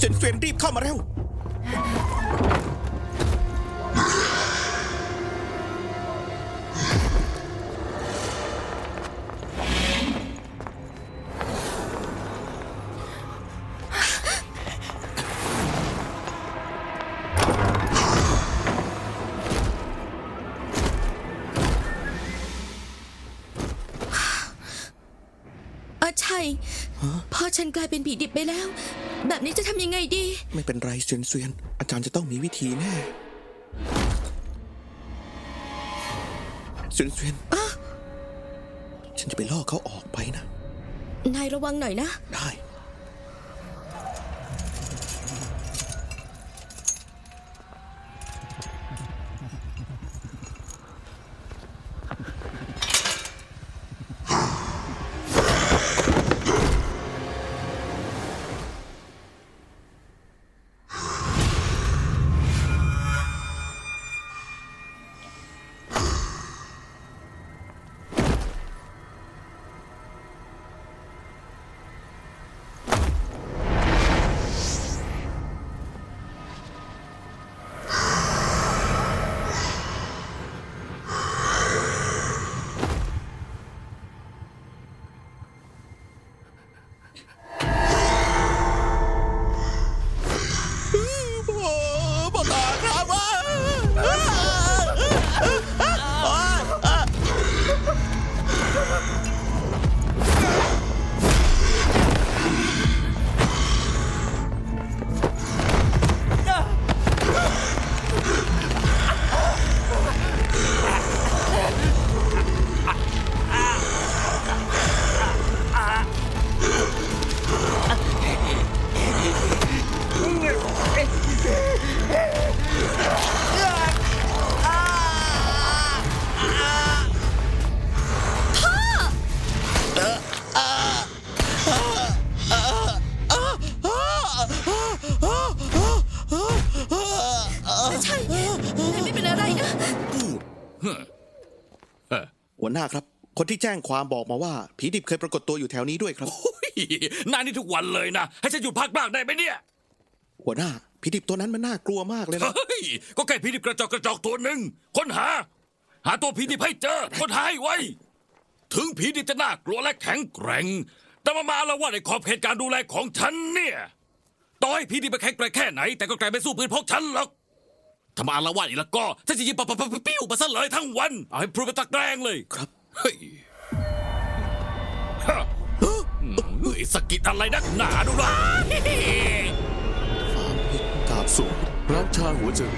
เซนเฟียนรีบเข้ามาเร็ว ฉันกลายเป็นผีดิบไปแล้ว แบบนี้จะทำยังไงดี ไม่เป็นไรเซนเฟียนอาจารย์จะต้องมีวิธีแน่เซนเฟียนฉันจะไปล่อเขาออกไปนะ นายระวังหน่อยนะ ได้ อาชัยนายไม่เป็นอะไรนะ หัวหน้าครับ คนที่แจ้งความบอกมาว่า ผีดิบเคยปรากฏตัวอยู่แถวนี้ด้วยครับโอ้ยนายนี่ทุกวันเลยนะ ให้ฉันหยุดพักบ้างได้ไหมเนี่ย หัวหน้า ผีดิบตัวนั้นมันน่ากลัวมากเลยนะเฮ้ย ก็แค่ผีดิบกระจอกกระจอกตัวหนึ่งค้นหา หาตัวผีดิบให้เจอค้นหาให้ไวถึงผีดิบจะน่ากลัวและแข็งแกร่ง แต่มามาละว่าในขอบเขตการดูแลของฉันเนี่ย ต่อให้ผีดิบไปแข็งแกร่งแค่ไหน แต่ก็ไกลไม่สู้ปืนพกฉันหรอก ถ้ามาละว่าอีกแล้วก็ฉันจะยิงปะปะปะปะปิ้วมาซะเลยทั้งวัน เอาให้พรุนไปตะแกรงเลยครับ เฮ้ยฮะเฮ้ยสะกิดอะไรนักหนาดูนะ ฟาร์มพริกกาบสูงร้านชาหัวเจอ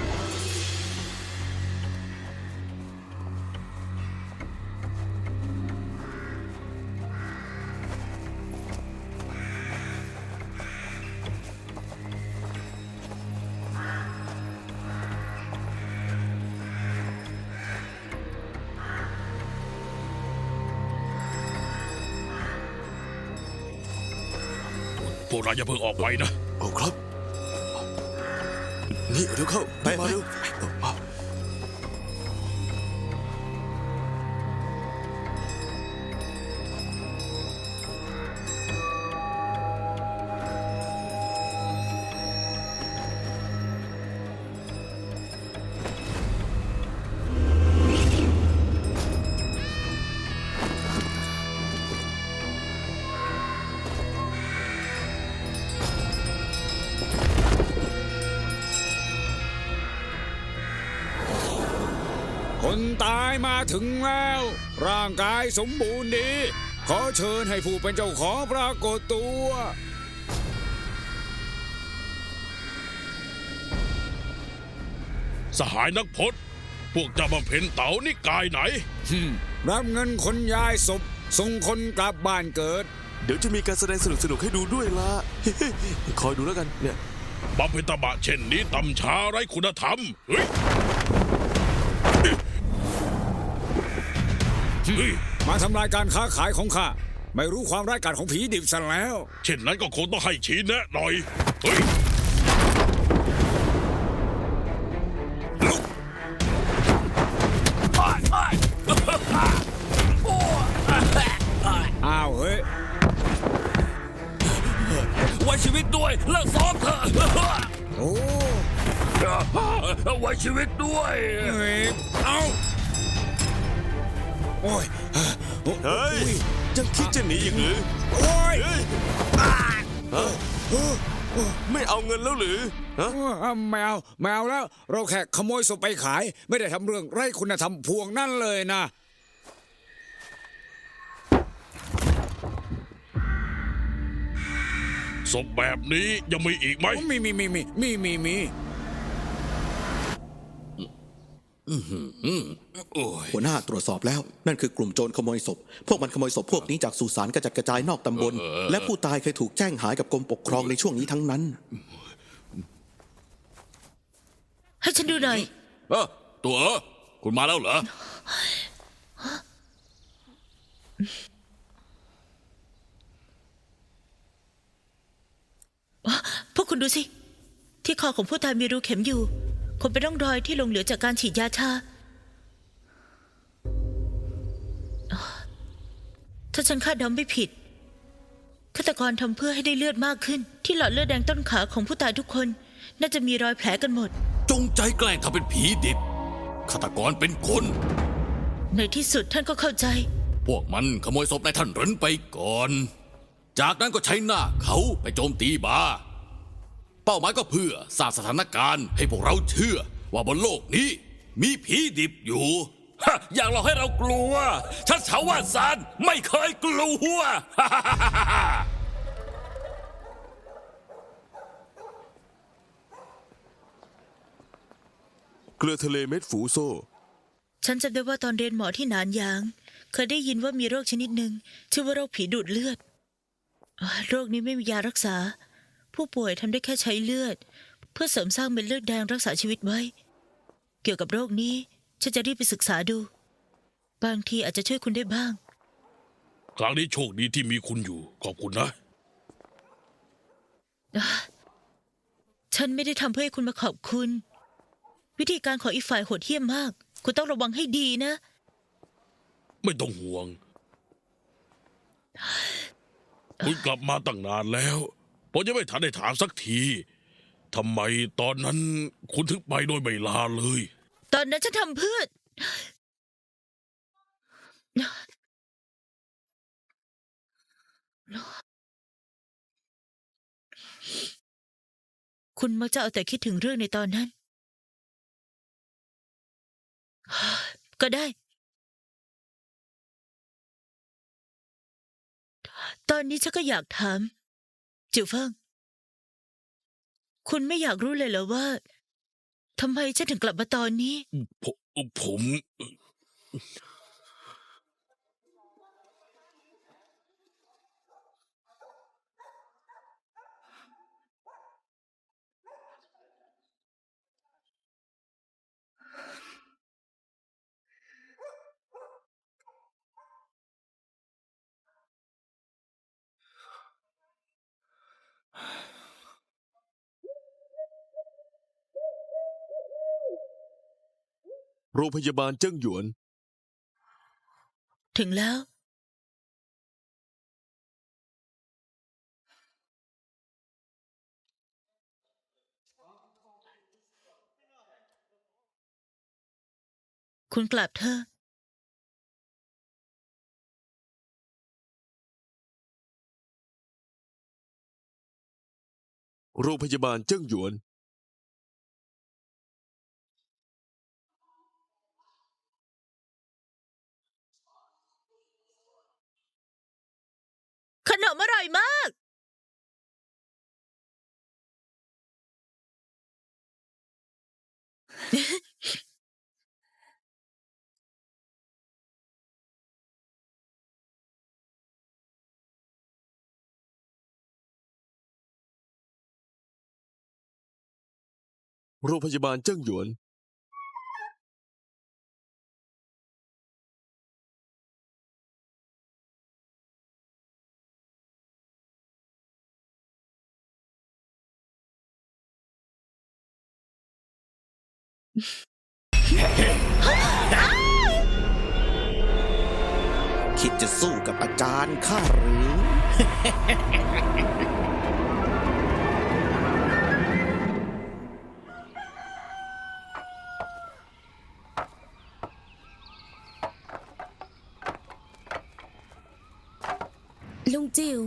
พวกเราอย่าเพิ่งออกไปนะ โอ้ครับ นี่เร็วเข้าไปมาไปเร็ว คนตายมาถึงแล้ว ร่างกายสมบูรณ์ดี ขอเชิญให้ผู้เป็นเจ้าของปรากฏตัว สหายนักพจน์ พวกเจ้าบำเพ็ญเต๋านี่กายไหนรับเงินคนย้ายศพส่งคนกลับบ้านเกิด เดี๋ยวจะมีการแสดงสนุกๆให้ดูด้วยละ คอยดูแล้วกันเนี่ย บำเพ็ญตบะเช่นนี้ตำช้าไร้คุณธรรมเฮ้ย มาทำลายการค้าขายของข้า ไม่รู้ความร้ายกาจของผีดิบซะแล้ว เช่นนั้นก็คงต้องให้ชี้แนะหน่อย เฮ้ย นีอีกหรือโอ้ยเฮ้ยไม่เอาเงินแล้วหรือฮะแมวแมวแล้ว เราแค่ขโมยศพไปขาย ไม่ได้ทำเรื่องไร้คุณธรรมพวงนั่นเลยนะศพแบบนี้ยังมีอีกไหม มีมีมีมีมีมีมี หัวหน้าตรวจสอบแล้ว นั่นคือกลุ่มโจรขโมยศพ พวกมันขโมยศพพวกนี้จากสุสานกระจัดกระจายนอกตำบล และผู้ตายเคยถูกแจ้งหายกับกรมปกครองในช่วงนี้ทั้งนั้น ให้ฉันดูหน่อย เออตัวเออคุณมาแล้วเหรอ พวกคุณดูสิ ที่คอของผู้ตายมีรูเข็มอยู่ คงเป็นร่องรอยที่หลงเหลือจากการฉีดยาชา ถ้าฉันคาดเดาไม่ผิดฆาตกรทำเพื่อให้ได้เลือดมากขึ้น ที่หลอดเลือดแดงต้นขาของผู้ตายทุกคน น่าจะมีรอยแผลกันหมด จงใจแกล้งทำเป็นผีดิบฆาตกรเป็นคน ในที่สุดท่านก็เข้าใจ พวกมันขโมยศพนายท่านเหรินไปก่อน จากนั้นก็ใช้หน้าเขาไปโจมตีบาร์ เป้าหมายก็เพื่อสร้างสถานการณ์ให้พวกเราเชื่อ ว่าบนโลกนี้ มีผีดิบอยู่ ฮะอยากหลอกให้เรากลัว ฉันชาววานซานไม่เคยกลัว เกลือทะเลเม็ดฝูโซ่ ฉันจำได้ว่าตอนเรียนหมอที่หนานยาง เคยได้ยินว่ามีโรคชนิดหนึ่งชื่อว่าโรคผีดูดเลือดอ่าโรคนี้ไม่มียารักษา ผู้ป่วยทำได้แค่ใช้เลือด เพื่อเสริมสร้างเม็ดเลือดแดงรักษาชีวิตไว้ เกี่ยวกับโรคนี้ฉันจะรีบไปศึกษาดู บางทีอาจจะช่วยคุณได้บ้าง ครั้งนี้โชคดีที่มีคุณอยู่ ขอบคุณนะ ฉันไม่ได้ทำเพื่อให้คุณมาขอบคุณ วิธีการของอีกฝ่ายโหดเหี้ยมมาก คุณต้องระวังให้ดีนะ ไม่ต้องห่วง คุณกลับมาตั้งนานแล้ว ผมยังไม่ทันได้ถามสักทีทำไมตอนนั้นคุณถึงไปโดยไม่ลาเลย ตอนนั้นฉันทำเพื่อคุณมักจะเอาแต่คิดถึงเรื่องในตอนนั้น ก็ได้ ตอนนี้ฉันก็อยากถาม จิ๋วเฟิงคุณไม่อยากรู้เลยเหรอว่าทำไมฉันถึงกลับมาตอนนี้ ผมผม โรงพยาบาลเจิ้งหยวน ถึงแล้ว คุณกลับเถอะโรงพยาบาลเจิ้งหยวน ขนมอร่อยมากโรงพยาบาลเจิ้งหยวน คิดจะสู้กับอาจารย์ข้าหรือ ลุงจิว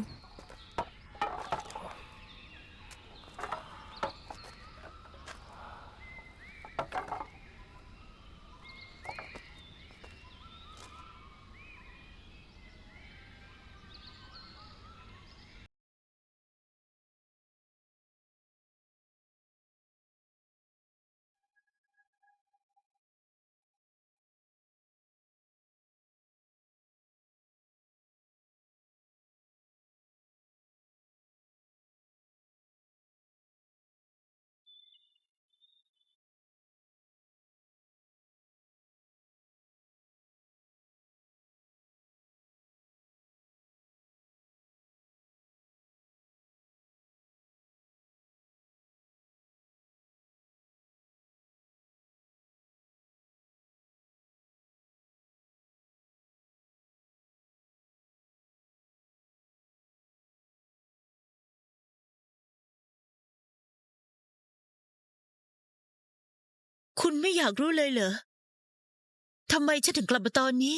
คุณไม่อยากรู้เลยเหรอทำไมฉันถึงกลับมาตอนนี้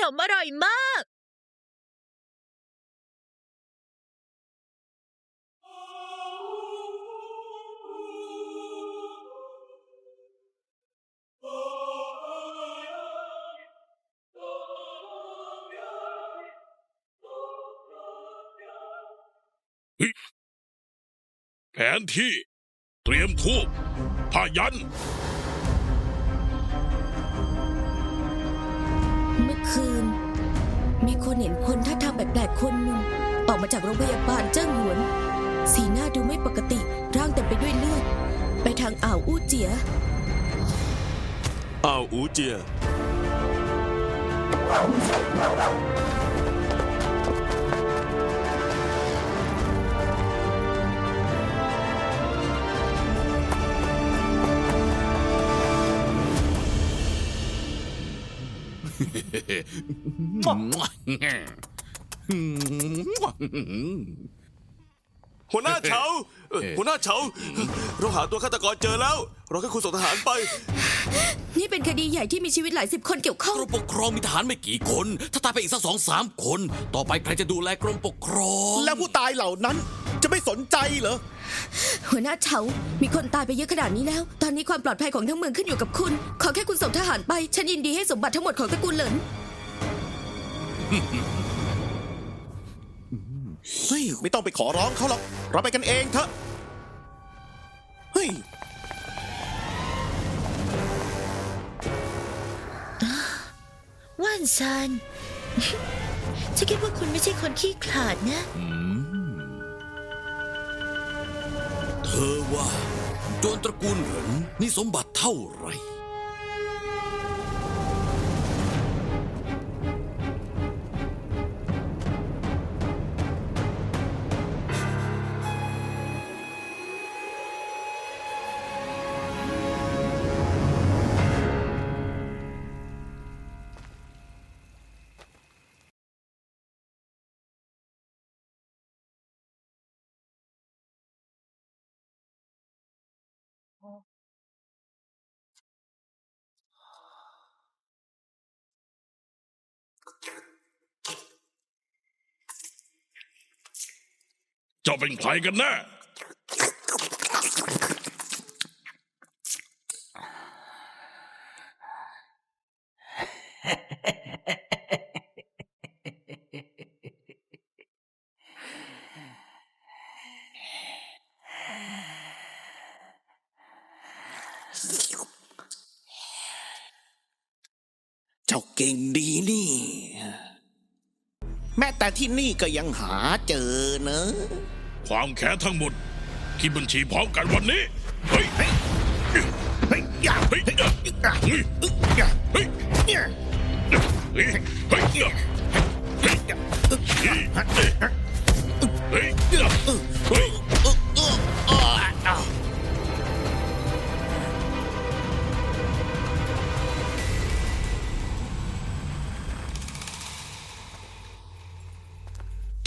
นมอร่อยมาก แผนที่ เตรียมทูบผ้ายัน คืน มีคนเห็นคนท่าทางแปลกๆคนหนึ่งออกมาจากโรงพยาบาลเจิ้งหวน สีหน้าดูไม่ปกติร่างเต็มไปด้วยเลือด ไปทางอ่าวอู้เจีย อ้าวอูเจีย หัวหน้าเฉาเอ่อหัวหน้าเฉาเราหาตัวฆาตกรเจอแล้ว เราแค่คุณส่งทหารไป นี่เป็นคดีใหญ่ที่มีชีวิตหลายสิบคนเกี่ยวข้องกรมปกครองมีทหารไม่กี่คน ถ้าตายไปอีกสักสองสามคน ต่อไปใครจะดูแลกรมปกครอง แล้วผู้ตายเหล่านั้น จะไม่สนใจเหรอ หัวหน้าเฉา มีคนตายไปเยอะขนาดนี้แล้ว ตอนนี้ความปลอดภัยของทั้งเมืองขึ้นอยู่กับคุณ ขอแค่คุณส่งทหารไป ฉันยินดีให้สมบัติทั้งหมดของตระกูลเหลิน เฮ้ย ไม่ต้องไปขอร้องเขาหรอก เราไปกันเองเถอะ เฮ้ย ว่านซาน ฉันคิดว่าคุณไม่ใช่คนขี้ขลาดนะ เธอว่าโจรตระกูลเหรินมีสมบัติเท่าไหร่ เจ้าเป็นใครกันแน่เจ้าเก่งดี แต่ที่นี่ก็ยังหาเจอเนอะความแค้นทั้งหมด คิดบัญชีพร้อมกันวันนี้ เฮ้ย เฮ้ย เฮ้ยอย่าเฮ้ยอย่าเฮ้ยอย่าเฮ้ยอย่าเฮ้ยเนี่ยเฮ้ยเฮ้ยเฮ้ยเฮ้ยเฮ้ยเฮ้ย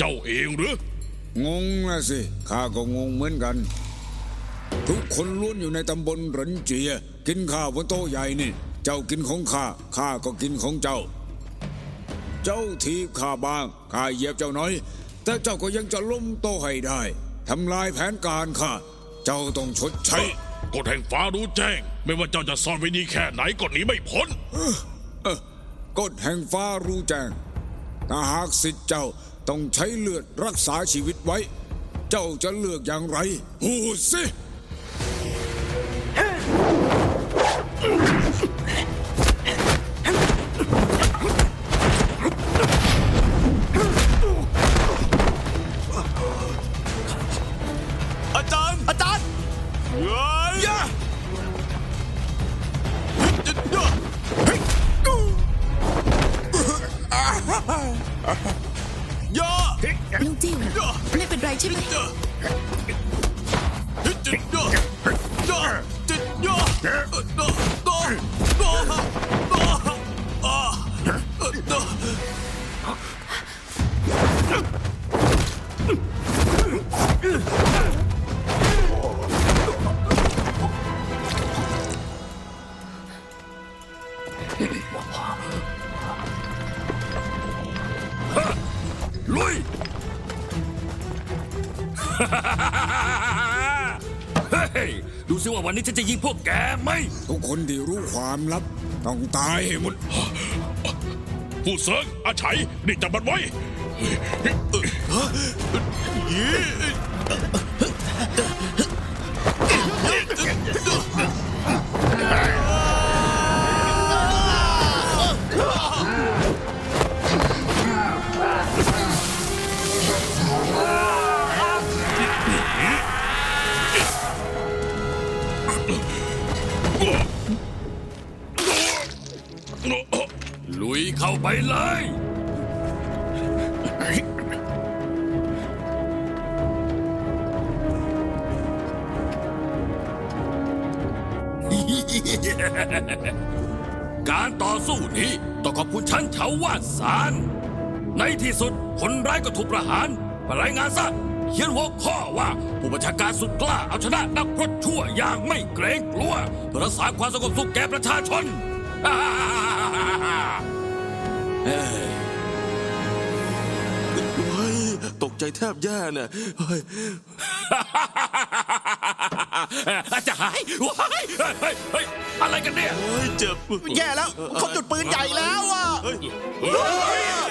เจ้าเองหรืองงนะสิ ข้าก็งงเหมือนกัน ทุกคนล้วนอยู่ในตำบลหรันเจีย กินข้าวบนโต๊ะใหญ่นี่ เจ้ากินของข้า ข้าก็กินของเจ้า เจ้าทีบข้าบ้าง ข้าเหยียบเจ้าน้อย แต่เจ้าก็ยังจะล้มโต๊ะให้ได้ ทำลายแผนการข้า เจ้าต้องชดใช้กฎแห่งฟ้ารู้แจ้ง ไม่ว่าเจ้าจะซ่อนไว้ดีแค่ไหนก็หนีไม่พ้นกฎแห่งฟ้ารู้แจ้งถ้าหากสิทธิ์เจ้า ต้องใช้เลือดรักษาชีวิตไว้ เจ้าจะเลือกอย่างไรพูดสิ ว่าวันนี้ฉันจะยิงพวกแกไหม ทุกคนที่รู้ความลับ ต้องตายให้หมด ผู้เสริงอาชัยนี่จับมันไว้ ต่อสู้นี้ต้องขอบคุณชั้นเฉาวาดสารในที่สุดคนร้ายก็ถูกประหารมารายงานซะเขียนหัวข้อว่าผู้บัญชาการสุดกล้าเอาชนะนักพรตชั่วอย่างไม่เกรงกลัวเพื่อรักษาความสงบสุขแก่ประชาชนเฮ้ยตกใจแทบแย่เนี่ย อาจารย์ว้ายเฮ้ยเฮ้ยเฮ้ยอะไรกันเนี่ย เฮ้ยเจ็บ แย่แล้วเขาจุดปืนใหญ่แล้วอะ เฮ้ยเฮ้ย